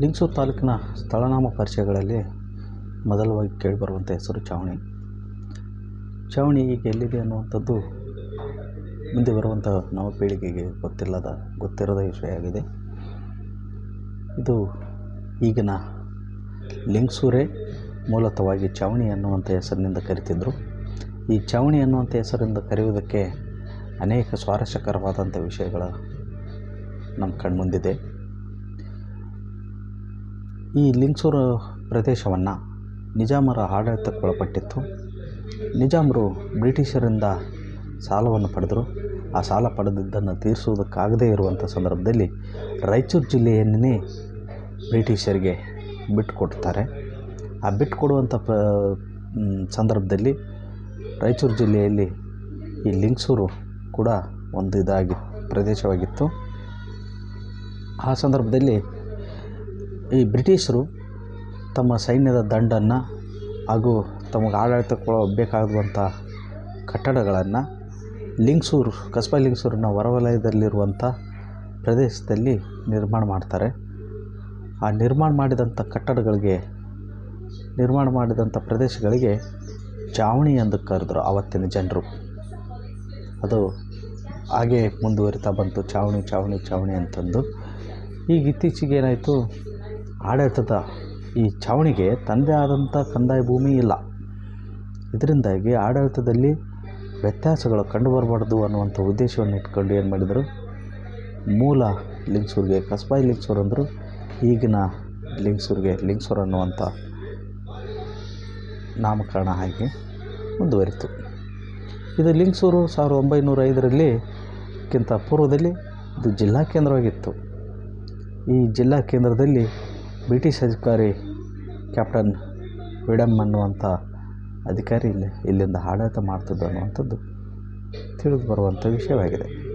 ಲಿಂಗಸೂರು ತಾಲೂಕಿನ ಸ್ಥಳನಾಮ ಪರಿಚಯಗಳಲ್ಲಿ ಮೊದಲವಾಗಿ ಕೇಳಿಬರುವಂಥ ಹೆಸರು ಚಾವಣಿ. ಚಾವಣಿ ಈಗ ಎಲ್ಲಿದೆ ಅನ್ನುವಂಥದ್ದು ಮುಂದೆ ಬರುವಂಥ ನವ ಪೀಳಿಗೆಗೆ ಗೊತ್ತಿಲ್ಲದ, ಗೊತ್ತಿರದ ವಿಷಯ ಆಗಿದೆ. ಇದು ಈಗಿನ ಲಿಂಗಸೂರೇ ಮೂಲತಃವಾಗಿ ಚಾವಣಿ ಅನ್ನುವಂಥ ಹೆಸರಿನಿಂದ ಕರಿತಿದ್ದರು ಈ ಚಾವಣಿ ಅನ್ನುವಂಥ ಹೆಸರಿಂದ ಕರೆಯುವುದಕ್ಕೆ ಅನೇಕ ಸ್ವಾರಸ್ಯಕರವಾದಂಥ ವಿಷಯಗಳ ನಮ್ಮ ಕಣ್ಮುಂದಿದೆ. ಈ ಲಿಂಗಸೂರು ಪ್ರದೇಶವನ್ನು ನಿಜಾಮರ ಆಡಳಿತಕ್ಕೊಳಪಟ್ಟಿತ್ತು. ನಿಜಾಮರು ಬ್ರಿಟಿಷರಿಂದ ಸಾಲವನ್ನು ಪಡೆದರು. ಆ ಸಾಲ ಪಡೆದಿದ್ದನ್ನು ತೀರಿಸುವುದಕ್ಕಾಗದೇ ಇರುವಂಥ ಸಂದರ್ಭದಲ್ಲಿ ರಾಯಚೂರು ಜಿಲ್ಲೆಯನ್ನೇ ಬ್ರಿಟಿಷರಿಗೆ ಬಿಟ್ಟುಕೊಡ್ತಾರೆ. ಆ ಬಿಟ್ಟುಕೊಡುವಂಥ ಪ ಸಂದರ್ಭದಲ್ಲಿ ರಾಯಚೂರು ಜಿಲ್ಲೆಯಲ್ಲಿ ಈ ಲಿಂಗ್ಸೂರು ಕೂಡ ಒಂದು ಇದಾಗಿ, ಪ್ರದೇಶವಾಗಿತ್ತು. ಆ ಸಂದರ್ಭದಲ್ಲಿ ಈ ಬ್ರಿಟಿಷರು ತಮ್ಮ ಸೈನ್ಯದ ದಂಡನ್ನು ಹಾಗೂ ತಮಗೆ ಆಡಳಿತಕ್ಕೆ ಬೇಕಾಗುವಂಥ ಕಟ್ಟಡಗಳನ್ನು ಲಿಂಗಸೂರು, ಕಸ್ಬಾ ಲಿಂಗಸೂರಿನ ಹೊರವಲಯದಲ್ಲಿರುವಂಥ ಪ್ರದೇಶದಲ್ಲಿ ನಿರ್ಮಾಣ ಮಾಡ್ತಾರೆ. ಆ ನಿರ್ಮಾಣ ಮಾಡಿದಂಥ ಕಟ್ಟಡಗಳಿಗೆ, ನಿರ್ಮಾಣ ಮಾಡಿದಂಥ ಪ್ರದೇಶಗಳಿಗೆ ಚಾವಣಿ ಎಂದು ಕರೆದ್ರು ಆವತ್ತಿನ ಜನರು. ಅದು ಹಾಗೇ ಮುಂದುವರಿತಾ ಬಂತು. ಚಾವಣಿ ಚಾವಣಿ ಚಾವಣಿ ಅಂತಂದು. ಈಗ ಇತ್ತೀಚೆಗೆ ಏನಾಯಿತು? ಆಡಳಿತದ ಈ ಚಾವಣಿಗೆ ತನ್ನದೇ ಆದಂಥ ಕಂದಾಯ ಭೂಮಿ ಇಲ್ಲ. ಇದರಿಂದಾಗಿ ಆಡಳಿತದಲ್ಲಿ ವ್ಯತ್ಯಾಸಗಳು ಕಂಡುಬರಬಾರ್ದು ಅನ್ನುವಂಥ ಉದ್ದೇಶವನ್ನು ಇಟ್ಕೊಂಡು ಏನು ಮಾಡಿದರು? ಮೂಲ ಲಿಂಗಸೂರಿಗೆ, ಕಸ್ಬಾಯಿ ಲಿಂಗಸೂರು ಅಂದರು ಈಗಿನ ಲಿಂಗಸೂರಿಗೆ, ಲಿಂಗಸೂರು ಅನ್ನುವಂಥ ನಾಮಕರಣ ಆಗಿ ಮುಂದುವರಿತು. ಇದು ಲಿಂಗಸೂರು ಸಾವಿರದ ಒಂಬೈನೂರ ಐದರಲ್ಲಿ ಕ್ಕಿಂತ ಪೂರ್ವದಲ್ಲಿ ಇದು ಜಿಲ್ಲಾ ಕೇಂದ್ರವಾಗಿತ್ತು. ಈ ಜಿಲ್ಲಾ ಕೇಂದ್ರದಲ್ಲಿ ಬ್ರಿಟಿಷ್ ಅಧಿಕಾರಿ ಕ್ಯಾಪ್ಟನ್ ವಿಡಮ್ ಅನ್ನುವಂಥ ಅಧಿಕಾರಿ ಇಲ್ಲಿ ಇಲ್ಲಿಂದ ಆಡಳಿತ ಮಾಡ್ತಿದ್ದ ಅನ್ನುವಂಥದ್ದು ತಿಳಿದು ಬರುವಂಥ ವಿಷಯವಾಗಿದೆ.